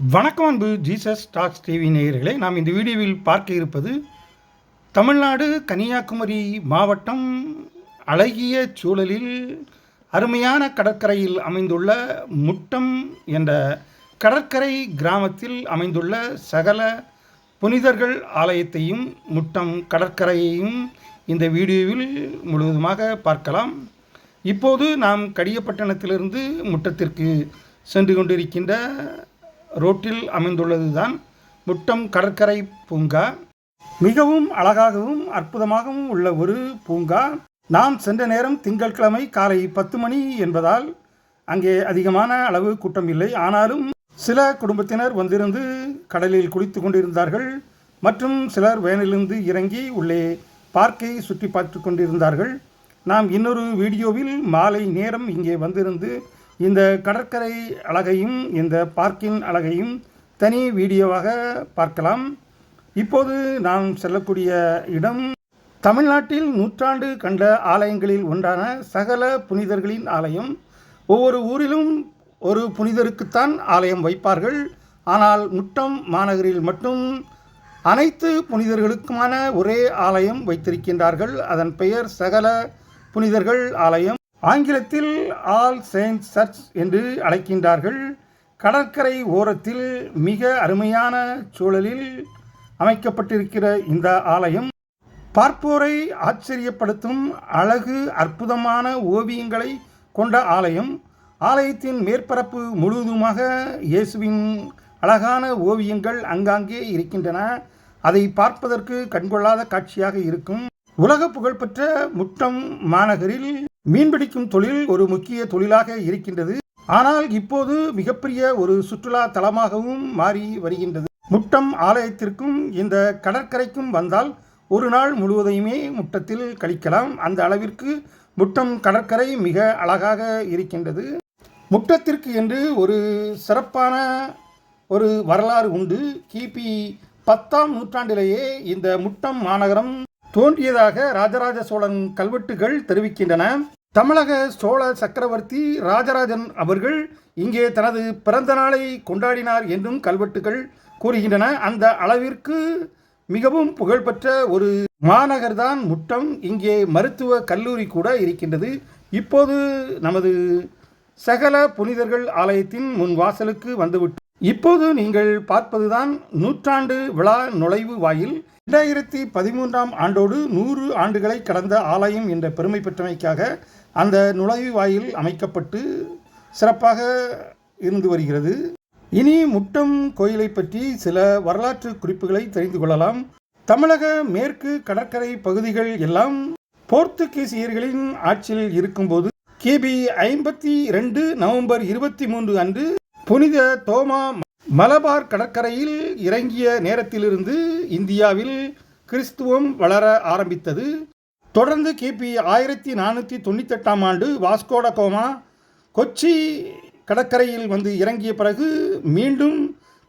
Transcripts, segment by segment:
வணக்கம் அன்பு Jesus talks TV நேயர்களே. நாம் இந்த வீடியோவில் பார்க்க இருப்பது தமிழ்நாடு கன்னியாகுமரி மாவட்டம் அழகிய சூழலில் அருமையான கடற்கரையில் அமைந்துள்ள முட்டம் என்ற கடற்கரை கிராமத்தில் அமைந்துள்ள சகல புனிதர்கள் ஆலயத்தையும் முட்டம் கடற்கரையையும் இந்த வீடியோவில் முழுவதுமாக பார்க்கலாம். இப்போது நாம் கடியப்பட்டினத்திலிருந்து முட்டத்திற்கு சென்று கொண்டிருக்கின்ற ரோட்டில் அமைந்துள்ளது தான் முட்டம் கடற்கரை பூங்கா. மிகவும் அழகாகவும் அற்புதமாகவும் உள்ள ஒரு பூங்கா. நாம் சென்ற நேரம் திங்கட்கிழமை காலை பத்து மணி என்பதால் அங்கே அதிகமான அளவு கூட்டம் இல்லை. ஆனாலும் சில குடும்பத்தினர் வந்திருந்து கடலில் குளித்து கொண்டிருந்தார்கள் மற்றும் சிலர் வேனிலிருந்து இறங்கி உள்ளே பார்க்கை சுற்றி பார்த்து கொண்டிருந்தார்கள். நாம் இன்னொரு வீடியோவில் மாலை நேரம் இங்கே வந்திருந்து இந்த கடற்கரை அழகையும் இந்த பார்க்கின் அழகையும் தனி வீடியோவாக பார்க்கலாம். இப்போது நாம் செல்லக்கூடிய இடம் தமிழ்நாட்டில் நூற்றாண்டு கண்ட ஆலயங்களில் ஒன்றான சகல புனிதர்களின் ஆலயம். ஒவ்வொரு ஊரிலும் ஒரு புனிதருக்குத்தான் ஆலயம் வைப்பார்கள். ஆனால் முட்டம் மாநகரில் மட்டும் அனைத்து புனிதர்களுக்குமான ஒரே ஆலயம் வைத்திருக்கின்றார்கள். அதன் பெயர் சகல புனிதர்கள் ஆலயம். ஆங்கிலத்தில் ஆல் செயின்ட் சர்ச் என்று அழைக்கின்றார்கள். கடற்கரை ஓரத்தில் மிக அருமையான சூழலில் அமைக்கப்பட்டிருக்கிற இந்த ஆலயம் பார்ப்போரை ஆச்சரியப்படுத்தும் அழகு அற்புதமான ஓவியங்களை கொண்ட ஆலயம். ஆலயத்தின் மேற்பரப்பு முழுவதுமாக இயேசுவின் அழகான ஓவியங்கள் அங்காங்கே இருக்கின்றன. அதை பார்ப்பதற்கு கண்கொள்ளாத காட்சியாக இருக்கும். உலக புகழ்பெற்ற முட்டம் மாநகரில் மீன்பிடிக்கும் தொழில் ஒரு முக்கிய தொழிலாக இருக்கின்றது. ஆனால் இப்போது மிகப்பெரிய ஒரு சுற்றுலா தலமாகவும் மாறி வருகின்றது. முட்டம் ஆலயத்திற்கும் இந்த கடற்கரைக்கும் வந்தால் ஒரு நாள் முழுவதையுமே முட்டத்தில் கழிக்கலாம். அந்த அளவிற்கு முட்டம் கடற்கரை மிக அழகாக இருக்கின்றது. முட்டத்திற்கு என்று ஒரு சிறப்பான ஒரு வரலாறு உண்டு. கிபி பத்தாம் நூற்றாண்டிலேயே இந்த முட்டம் மாநகரம் தோன்றியதாக ராஜராஜ சோழன் கல்வெட்டுகள் தெரிவிக்கின்றன. தமிழக சோழ சக்கரவர்த்தி ராஜராஜன் அவர்கள் இங்கே தனது பிறந்த நாளை கொண்டாடினார் என்றும் கல்வெட்டுகள் கூறுகின்றன. அந்த அளவிற்கு மிகவும் புகழ்பெற்ற ஒரு மாநகர்தான் முட்டம். இங்கே மருத்துவ கல்லூரி கூட இருக்கின்றது. இப்போது நமது சகல புனிதர்கள் ஆலயத்தின் முன் வாசலுக்கு வந்துவிட்டு இப்போது நீங்கள் பார்ப்பதுதான் நூற்றாண்டு விழா நுழைவு வாயில். இரண்டாயிரத்தி பதிமூன்றாம் ஆண்டோடு நூறு ஆண்டுகளை கடந்த ஆலயம் என்ற பெருமை பெற்றமைக்காக அந்த நுழைவு வாயில் அமைக்கப்பட்டு சிறப்பாக இருந்து வருகிறது. இனி முட்டம் கோயிலை பற்றி சில வரலாற்று குறிப்புகளை தெரிந்து கொள்ளலாம். தமிழக மேற்கு கடற்கரை பகுதிகள் எல்லாம் போர்த்துகீசியர்களின் ஆட்சியில் இருக்கும்போது கிபி ஐம்பத்தி ரெண்டு நவம்பர் இருபத்தி மூன்று அன்று புனித தோமா மலபார் கடற்கரையில் இறங்கிய நேரத்திலிருந்து இந்தியாவில் கிறிஸ்துவம் வளர ஆரம்பித்தது. தொடர்ந்து கிபி ஆயிரத்தி நானூற்றி தொண்ணூத்தெட்டாம் ஆண்டு வாஸ்கோட கோமா கொச்சி கடற்கரையில் வந்து இறங்கிய பிறகு மீண்டும்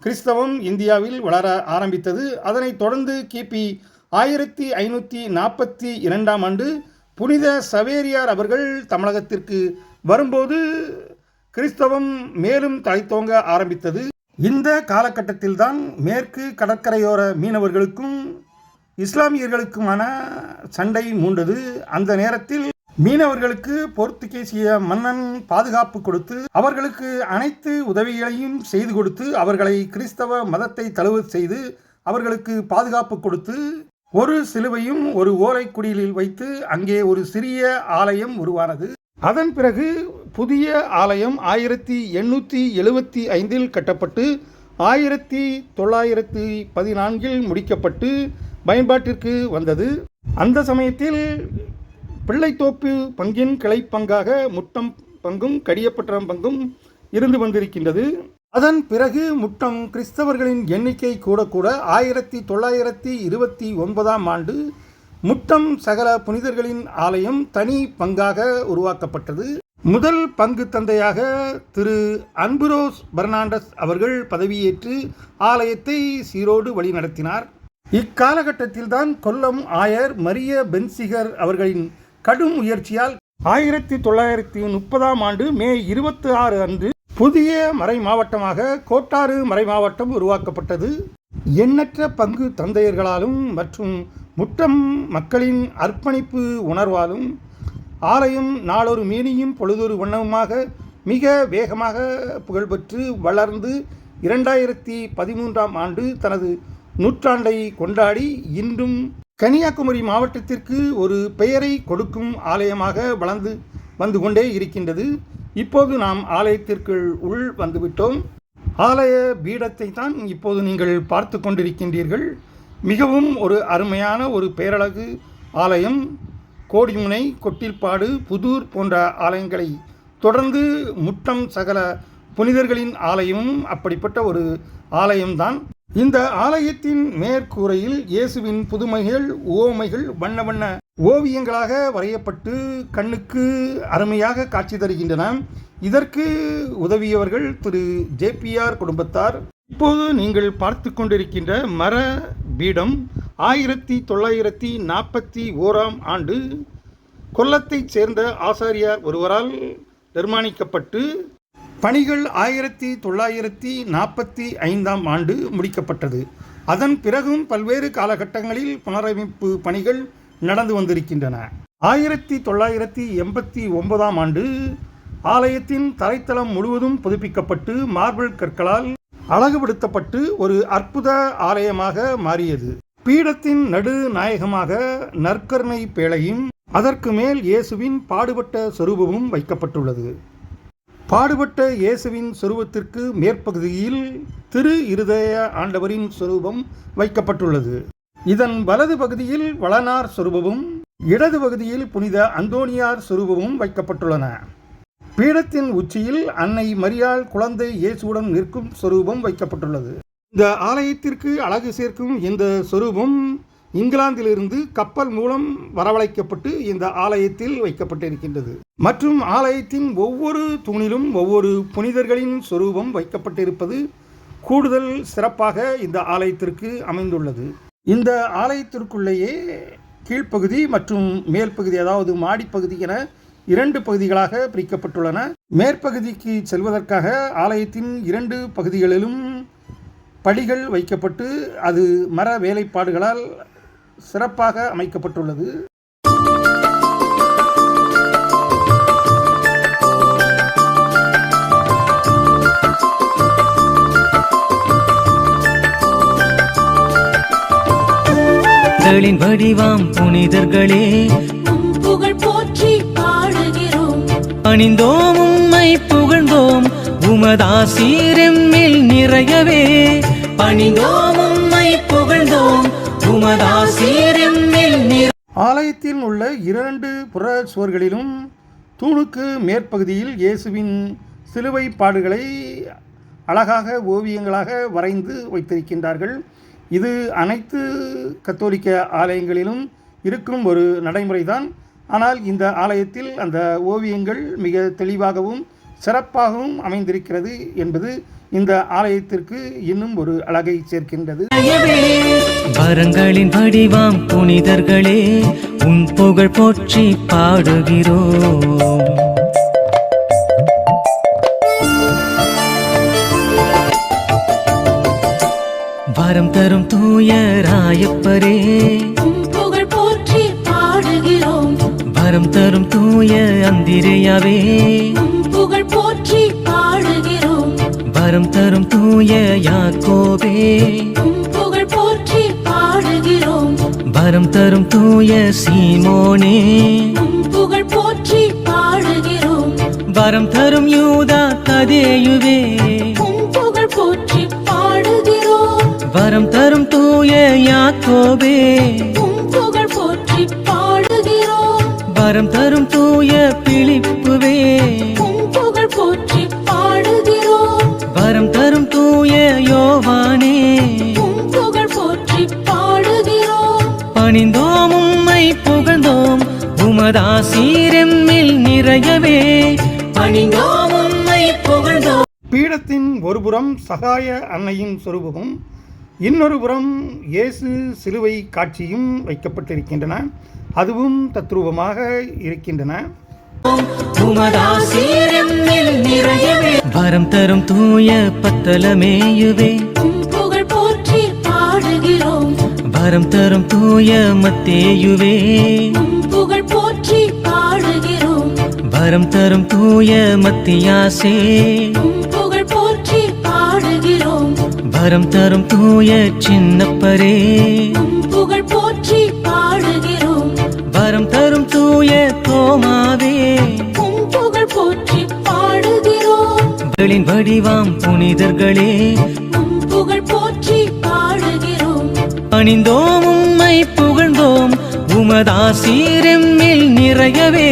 கிறிஸ்தவம் இந்தியாவில் வளர ஆரம்பித்தது. அதனைத் தொடர்ந்து கிபி ஆயிரத்தி ஐநூற்றி நாற்பத்தி இரண்டாம் ஆண்டு புனித சவேரியார் அவர்கள் தமிழகத்திற்கு வரும்போது கிறிஸ்தவம் மேலும் தழைத்தோங்க ஆரம்பித்தது. இந்த காலகட்டத்தில்தான் மேற்கு கடற்கரையோர மீனவர்களுக்கும் இஸ்லாமியர்களுக்குமான சண்டை மூண்டது அந்த நேரத்தில் மீனவர்களுக்கு போர்த்துகேசிய மன்னன் பாதுகாப்பு கொடுத்து அவர்களுக்கு அனைத்து உதவிகளையும் செய்து கொடுத்து அவர்களை கிறிஸ்தவ மதத்தை தழுவ செய்து அவர்களுக்கு பாதுகாப்பு கொடுத்து ஒரு சிலுவையும் ஒரு ஓலைக்குடிலில் வைத்து அங்கே ஒரு சிறிய ஆலயம் உருவானது. அதன் பிறகு புதிய ஆலயம் ஆயிரத்தி எண்ணூற்றி எழுபத்தி ஐந்தில் கட்டப்பட்டு ஆயிரத்தி தொள்ளாயிரத்தி பதினான்கில் முடிக்கப்பட்டு பயன்பாட்டிற்கு வந்தது. அந்த சமயத்தில் பிள்ளைத்தோப்பு பங்கின் கிளைப்பங்காக முட்டம் பங்கும் கடியப்பட்டம் பங்கும் இருந்து வந்திருக்கின்றது. அதன் பிறகு முட்டம் கிறிஸ்தவர்களின் எண்ணிக்கை கூட கூட ஆயிரத்தி தொள்ளாயிரத்தி இருபத்தி ஒன்பதாம் ஆண்டு முட்டம் சகல புனிதர்களின் ஆலயம் தனி பங்காக உருவாக்கப்பட்டது. முதல் பங்கு தந்தையாக திரு அன்புரோஸ் பெர்னாண்டஸ் அவர்கள் பதவியேற்று ஆலயத்தை சீரோடு வழிநடத்தினார். இக்காலகட்டத்தில்தான் கொல்லம் ஆயர் மரிய பென்சிகர் அவர்களின் கடும் முயற்சியால் ஆயிரத்தி தொள்ளாயிரத்தி முப்பதாம் ஆண்டு மே இருபத்தி ஆறு அன்று புதிய மறை மாவட்டமாக கோட்டாறு மறை மாவட்டம் உருவாக்கப்பட்டது. எண்ணற்ற பங்கு தந்தையர்களாலும் மற்றும் முற்றம் மக்களின் அர்ப்பணிப்பு உணர்வாலும் ஆலயம் நாளொரு மீனியும் பொழுதொரு வண்ணமுமாக மிக வேகமாக புகழ்பெற்று வளர்ந்து இரண்டாயிரத்தி பதிமூன்றாம் ஆண்டு தனது நூற்றாண்டை கொண்டாடி இன்றும் கன்னியாகுமரி மாவட்டத்திற்கு ஒரு பெயரை கொடுக்கும் ஆலயமாக வளர்ந்து வந்து கொண்டே இருக்கின்றது. இப்போது நாம் ஆலயத்திற்குள் உள் வந்துவிட்டோம். ஆலய பீடத்தை தான் இப்போது நீங்கள் பார்த்து கொண்டிருக்கின்றீர்கள். மிகவும் ஒரு அருமையான ஒரு பேரழகு ஆலயம். கோடிமுனை கொட்டில்பாடு புதூர் போன்ற ஆலயங்களை தொடர்ந்து முட்டம் சகல புனிதர்களின் ஆலயமும் அப்படிப்பட்ட ஒரு ஆலயம்தான். இந்த ஆலயத்தின் மேற்கூரையில் இயேசுவின் புதுமைகள் ஓமைகள் வண்ண வண்ண ஓவியங்களாக வரையப்பட்டு கண்ணுக்கு அருமையாக காட்சி தருகின்றன. இதற்கு உதவியவர்கள் திரு. ஜேபிஆர் குடும்பத்தார். இப்போது நீங்கள் பார்த்து கொண்டிருக்கின்ற மர பீடம் ஆயிரத்தி தொள்ளாயிரத்தி நாற்பத்தி ஓராம் ஆண்டு கொல்லத்தைச் சேர்ந்த ஆசாரியார் ஒருவரால் நிர்மாணிக்கப்பட்டு பணிகள் ஆயிரத்தி தொள்ளாயிரத்தி நாற்பத்தி ஐந்தாம் ஆண்டு முடிக்கப்பட்டது. அதன் பிறகும் பல்வேறு காலகட்டங்களில் புனரமைப்பு பணிகள் நடந்து வந்திருக்கின்றன. ஆயிரத்தி தொள்ளாயிரத்தி எண்பத்தி ஒன்பதாம் ஆண்டு ஆலயத்தின் தரைத்தளம் முழுவதும் புதுப்பிக்கப்பட்டு மார்பிள் கற்களால் அழகுபடுத்தப்பட்டு ஒரு அற்புத ஆலயமாக மாறியது. பீடத்தின் நடு நாயகமாக நற்கருணை பேழையும் அதற்கு மேல் இயேசுவின் பாடுபட்ட சொரூபமும் வைக்கப்பட்டுள்ளது. பாடுபட்ட இயேசுவின் சொரூபத்திற்கு மேற்பகுதியில் திரு இருதய ஆண்டவரின் சொரூபம் வைக்கப்பட்டுள்ளது. இதன் வலது பகுதியில் வளனார் சொரூபமும் இடது பகுதியில் புனித அந்தோனியார் சொரூபமும் வைக்கப்பட்டுள்ளன. பீடத்தின் உச்சியில் அன்னை மரியாள் குழந்தை இயேசுவுடன் நிற்கும் சொரூபம் வைக்கப்பட்டுள்ளது. இந்த ஆலயத்திற்கு அழகு சேர்க்கும் இந்த சொரூபம் இங்கிலாந்திலிருந்து கப்பல் மூலம் வரவழைக்கப்பட்டு இந்த ஆலயத்தில் வைக்கப்பட்டிருக்கின்றது. மற்றும் ஆலயத்தின் ஒவ்வொரு தூணிலும் ஒவ்வொரு புனிதர்களின் சொரூபம் வைக்கப்பட்டிருப்பது கூடுதல் சிறப்பாக இந்த ஆலயத்திற்கு அமைந்துள்ளது. இந்த ஆலயத்திற்குள்ளேயே கீழ்ப்பகுதி மற்றும் மேல் பகுதி அதாவது மாடிப்பகுதி என இரண்டு பகுதிகளாக பிரிக்கப்பட்டுள்ளன. மேற்பகுதிக்கு செல்வதற்காக ஆலயத்தின் இரண்டு பகுதிகளிலும் படிகள் வைக்கப்பட்டு அது மர வேலைப்பாடுகளால் சிறப்பாக அமைக்கப்பட்டுள்ளது. களின் வடிவாம் புனிதர்களே புகழ் போற்றி பாடுகிறோம். அணிந்தோம் உம்மை புகழ்ந்தோம் உமதாசீரெம்மில் நிறையவே. பணிந்தோம் உம்மை புகழ்ந்தோம் ஆலயத்தில் உள்ள இரண்டு புற சுவர்களிலும் தூணுக்கு மேற்பகுதியில் இயேசுவின் சிலுவை பாடுகளை அழகாக ஓவியங்களாக வரைந்து வைத்திருக்கின்றார்கள். இது அனைத்து கத்தோலிக்க ஆலயங்களிலும் இருக்கும் ஒரு நடைமுறைதான். ஆனால் இந்த ஆலயத்தில் அந்த ஓவியங்கள் மிக தெளிவாகவும் சிறப்பாகவும் அமைந்திருக்கிறது என்பது இந்த ஆலயத்திற்கு இன்னும் ஒரு அழகை சேர்க்கின்றது. வரங்களின் வடிவாம் புனிதர்களே உன் புகழ் போற்றி பாடுகிறோம். வரம் தரும் தூய ராயப்பரே உம் புகழ் போற்றி பாடுகிறோம். வரம் தரும் தூய அந்திரையாவே போற்றி பாடுகிறோம். வரம் தரும் தூய யாக்கோபே. புகழ் போற்றி பாடுகிறோம். வரம் தரும் தூய சீமோனே. புகழ் போற்றி பாடுகிறோம். வரம் தரும் யூதா கதேயுவே. உம் புகழ் போற்றி பாடுகிறோம். வரம் தரும் தூய யாக்கோபே. புகழ் போற்றி பாடுகிறோம். வரம் தரும் தூய பிழிப்புவே. உமதாசீரெம்மில் நிறையவே. பீடத்தின் ஒருபுறம் சகாய அன்னையின் சொரூபமும் இன்னொரு புறம் இயேசு சிலுவை காட்சியும் வைக்கப்பட்டிருக்கின்றன. அதுவும் தத்ரூபமாக இருக்கின்றன. வரம் தரும் தூய பத்தலமேயுவே. உம் புகழ் போற்றி பாடுகிறோம். வரம் தரும் தூய மத்தேயுவே. உம் புகழ் போற்றி பாடுகிறோம். வரம் தரும் தூய மத்தியாசே. புகழ் போற்றி பாடுகிறோம். வரம் தரும் தூய சின்னப்பரே. புகழ் போற்றி பாடுகிறோம். வரம் தரும் தூய தோமாவே புகழ் போற்றி பாடுகிறோம். களின் வடிவாம் புனிதர்களே. புகழ் போற்றி பாடுகிறோம். பணிந்தோம் உம்மை புகழ்ந்தோம் உமதாசீரெம்மில் நிறையவே.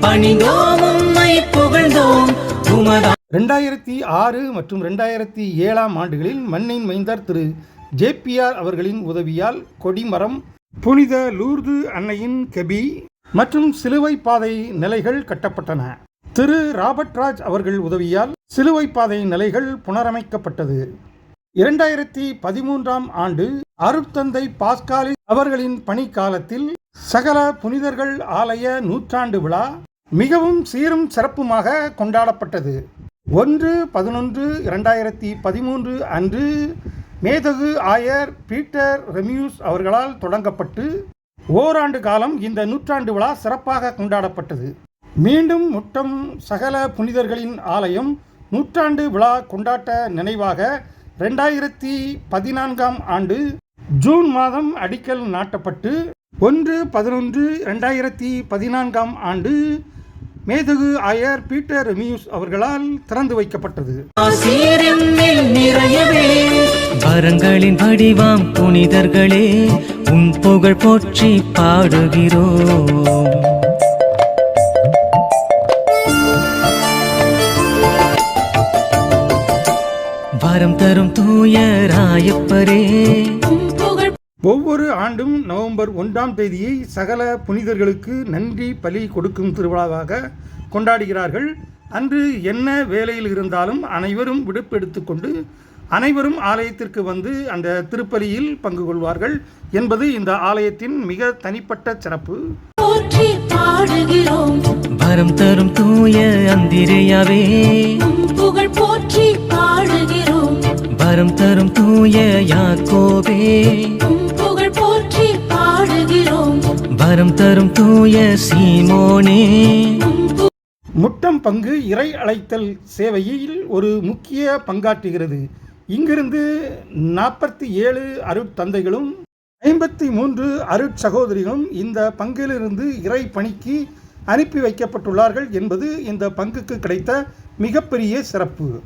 பணிந்தோம் உம்மை புகழ்ந்தோம் உமதா. ரெண்டாயிரத்தி ஆறு மற்றும் ரெண்டாயிரத்தி ஏழாம் ஆண்டுகளில் மண்ணின் மைந்தர் திரு. ஜேபிஆர் அவர்களின் உதவியால் கொடிமரம் புனித லூர்து அன்னையின் கெபி மற்றும் சிலுவை பாதை நிலைகள் கட்டப்பட்டன. திரு. ராபர்ட் ராஜ் அவர்கள் உதவியால் சிலுவை பாதை நிலைகள் புனரமைக்கப்பட்டது. இரண்டாயிரத்தி பதிமூன்றாம் ஆண்டு அருட்தந்தை பாஸ்காலி அவர்களின் பணிக்காலத்தில் சகல புனிதர்கள் ஆலய நூற்றாண்டு விழா மிகவும் சீரும் சிறப்புமாக கொண்டாடப்பட்டது. ஒன்று பதினொன்று இரண்டாயிரத்தி பதிமூன்று அன்று மேதகு ஆயர் பீட்டர் ரெமியூஸ் அவர்களால் தொடங்கப்பட்டு ஓராண்டு காலம் இந்த நூற்றாண்டு விழா சிறப்பாக கொண்டாடப்பட்டது. மீண்டும் முட்டம் சகல புனிதர்களின் ஆலயம் நூற்றாண்டு விழா கொண்டாட்ட நினைவாக ரெண்டாயிரத்தி பதினான்காம் ஆண்டு ஜூன் மாதம் அடிக்கல் நாட்டப்பட்டு ஒன்று பதினொன்று ரெண்டாயிரத்தி பதினான்காம் ஆண்டு மேதகு ஆயர் பீட்டர் ரெமியூஸ் அவர்களால் திறந்து வைக்கப்பட்டது. வரங்களின் வடிவாம் புனிதர்களே உன் புகழ் போற்றி பாடுகிறோம். வரம் தரும் தூய ராயப்பரே ஒவ்வொரு ஆண்டும் நவம்பர் ஒன்றாம் தேதியை சகல புனிதர்களுக்கு நன்றி பலி கொடுக்கும் திருவிழாவாக கொண்டாடுகிறார்கள். அன்று என்ன வேலையில் இருந்தாலும் அனைவரும் விடுப்பெடுத்துக்கொண்டு அனைவரும் ஆலயத்திற்கு வந்து அந்த திருப்பலியில் பங்கு கொள்வார்கள் என்பது இந்த ஆலயத்தின் மிக தனிப்பட்ட சிறப்பு. வரம் தரும் தூய அந்திரையாவே. வரம் தரும் தூய யாக்கோபே. புகழ் போற்றி பாடுகிறோம். வரம் தரும் தூய சீமோனே. முட்டம் பங்கு இறை அழைத்தல் சேவையில் ஒரு முக்கிய பங்காற்றுகிறது. இங்கிருந்து நாற்பத்தி ஏழு அருட்தந்தைகளும் ஐம்பத்தி மூன்று அருட்சகோதரிகளும் இந்த பங்கிலிருந்து இறை பணிக்கு அனுப்பி வைக்கப்பட்டுள்ளார்கள் என்பது இந்த பங்குக்கு கிடைத்த மிகப்பெரிய சிறப்பு.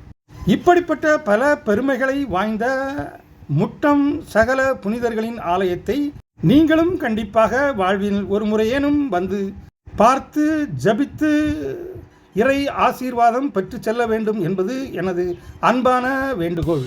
இப்படிப்பட்ட பல பெருமைகளை வாய்ந்த முட்டம் சகல புனிதர்களின் ஆலயத்தை நீங்களும் கண்டிப்பாக வாழ்வில் ஒரு முறையேனும் வந்து பார்த்து ஜபித்து இறை ஆசீர்வாதம் பெற்று செல்ல வேண்டும் என்பது எனது அன்பான வேண்டுகோள்.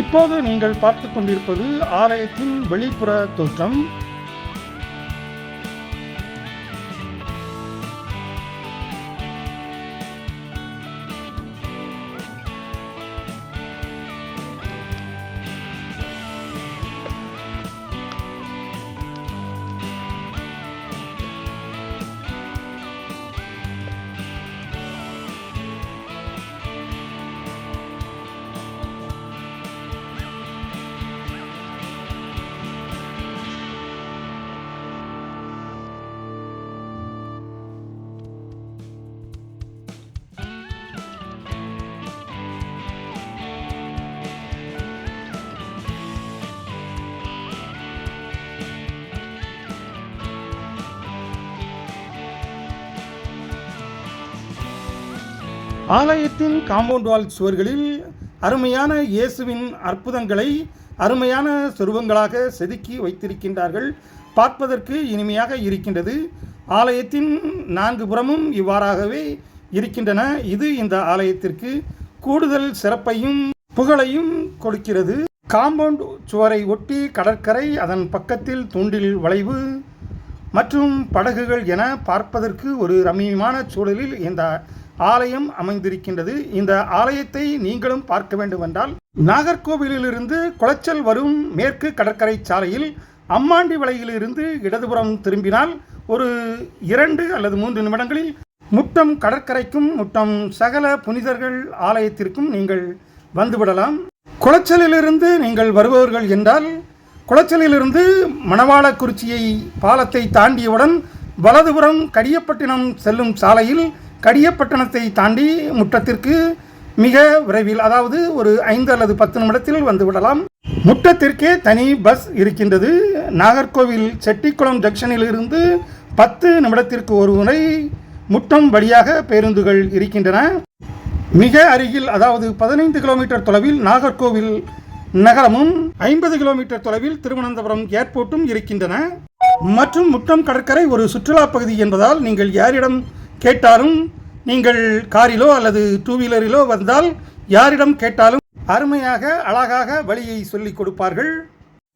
இப்போது நீங்கள் பார்த்து கொண்டிருப்பது ஆலயத்தின் வெளிப்புற தோற்றம். ஆலயத்தின் காம்பவுண்ட் வால் சுவர்களில் அருமையான இயேசுவின் அற்புதங்களை அருமையான சொருபங்களாக செதுக்கி வைத்திருக்கின்றார்கள். பார்ப்பதற்கு இனிமையாக இருக்கின்றது. ஆலயத்தின் நான்கு புறமும் இவ்வாறாகவே இருக்கின்றன. இது இந்த ஆலயத்திற்கு கூடுதல் சிறப்பையும் புகழையும் கொடுக்கிறது. காம்பவுண்ட் சுவரை ஒட்டி கடற்கரை அதன் பக்கத்தில் தூண்டில் வளைவு மற்றும் படகுகள் என பார்ப்பதற்கு ஒரு ரம்மியமான சூழலில் இந்த ஆலயம் அமைந்திருக்கின்றது. இந்த ஆலயத்தை நீங்களும் பார்க்க வேண்டுமென்றால் நாகர்கோவிலிலிருந்து குளச்சல் வரும் மேற்கு கடற்கரை சாலையில் அம்மாண்டி வலையிலிருந்து இடதுபுறம் திரும்பினால் ஒரு இரண்டு அல்லது மூன்று நிமிடங்களில் முட்டம் கடற்கரைக்கும் முட்டம் சகல புனிதர்கள் ஆலயத்திற்கும் நீங்கள் வந்துவிடலாம். குளச்சலிலிருந்து நீங்கள் வருபவர்கள் என்றால் குளச்சலிலிருந்து மணவாளக்குறிச்சியை பாலத்தை தாண்டியவுடன் வலதுபுறம் கடியப்பட்டினம் செல்லும் சாலையில் கடியப்பட்டணத்தை தாண்டி முட்டத்திற்கு மிக விரைவில் அதாவது ஒரு ஐந்து அல்லது பத்து நிமிடத்தில் வந்து விடலாம். முட்டத்திற்கே தனி பஸ் இருக்கின்றது. நாகர்கோவில் செட்டிக்குளம் ஜங்ஷனிலிருந்து பத்து நிமிடத்திற்கு ஒரு முறை முட்டம் வழியாக பேருந்துகள் இருக்கின்றன. மிக அருகில் அதாவது பதினைந்து கிலோமீட்டர் தொலைவில் நாகர்கோவில் நகரமும் ஐம்பது கிலோமீட்டர் தொலைவில் திருவனந்தபுரம் ஏர்போர்ட்டும் இருக்கின்றன. மற்றும் முட்டம் கடற்கரை ஒரு சுற்றுலா பகுதி என்பதால் நீங்கள் யாரிடம் கேட்டாலும் நீங்கள் காரிலோ அல்லது டூ வீலரிலோ வந்தால் யாரிடம் கேட்டாலும் அருமையாக அழகாக வழியை சொல்லிக் கொடுப்பார்கள்.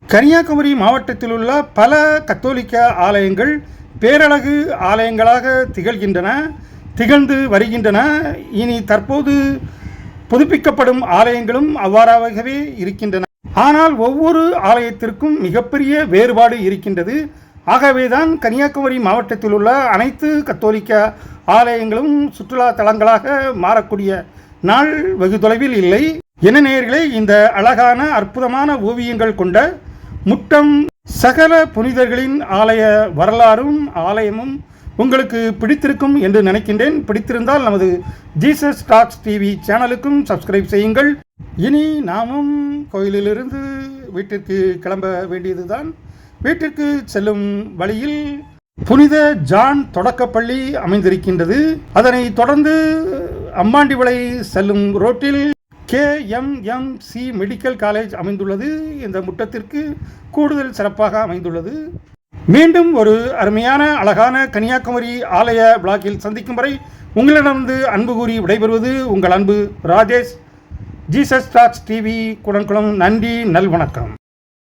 கன்னியாகுமரி மாவட்டத்தில் உள்ள பல கத்தோலிக்க ஆலயங்கள் பேரழகு ஆலயங்களாக திகழ்கின்றன திகழ்ந்து வருகின்றன. இனி தற்போது புதுப்பிக்கப்படும் ஆலயங்களும் அவ்வாறாகவே இருக்கின்றன. ஆனால் ஒவ்வொரு ஆலயத்திற்கும் மிகப்பெரிய வேறுபாடு இருக்கின்றது. ஆகவேதான் கன்னியாகுமரி மாவட்டத்தில் உள்ள அனைத்து கத்தோலிக்க ஆலயங்களும் சுற்றுலா தலங்களாக மாறக்கூடிய நாள் வெகு தொலைவில் இல்லை. என்ன நேயர்களே இந்த அழகான அற்புதமான ஓவியங்கள் கொண்ட முட்டம் சகல புனிதர்களின் ஆலய வரலாறும் ஆலயமும் உங்களுக்கு பிடித்திருக்கும் என்று நினைக்கின்றேன். பிடித்திருந்தால் நமது ஜீசஸ் டாக்ஸ் டிவி சேனலுக்கும் சப்ஸ்கிரைப் செய்யுங்கள். இனி நாமும் கோயிலிலிருந்து வீட்டிற்கு கிளம்ப வேண்டியதுதான். வீட்டிற்கு செல்லும் வழியில் புனித ஜான் தொடக்கப்பள்ளி அமைந்திருக்கின்றது. அதனை தொடர்ந்து அம்பாண்டிவளை செல்லும் ரோட்டில் கேஎம்எம்சி மெடிக்கல் காலேஜ் அமைந்துள்ளது. இந்த முட்டத்திற்கு கூடுதல் சிறப்பாக அமைந்துள்ளது. மீண்டும் ஒரு அருமையான அழகான கன்னியாகுமரி ஆலய பிளாக்கில் சந்திக்கும் வரை உங்களிடமிருந்து அன்பு கூறி விடைபெறுவது உங்கள் அன்பு Rajesh. Jesus talks TV Kudankulam நன்றி நல்வணக்கம்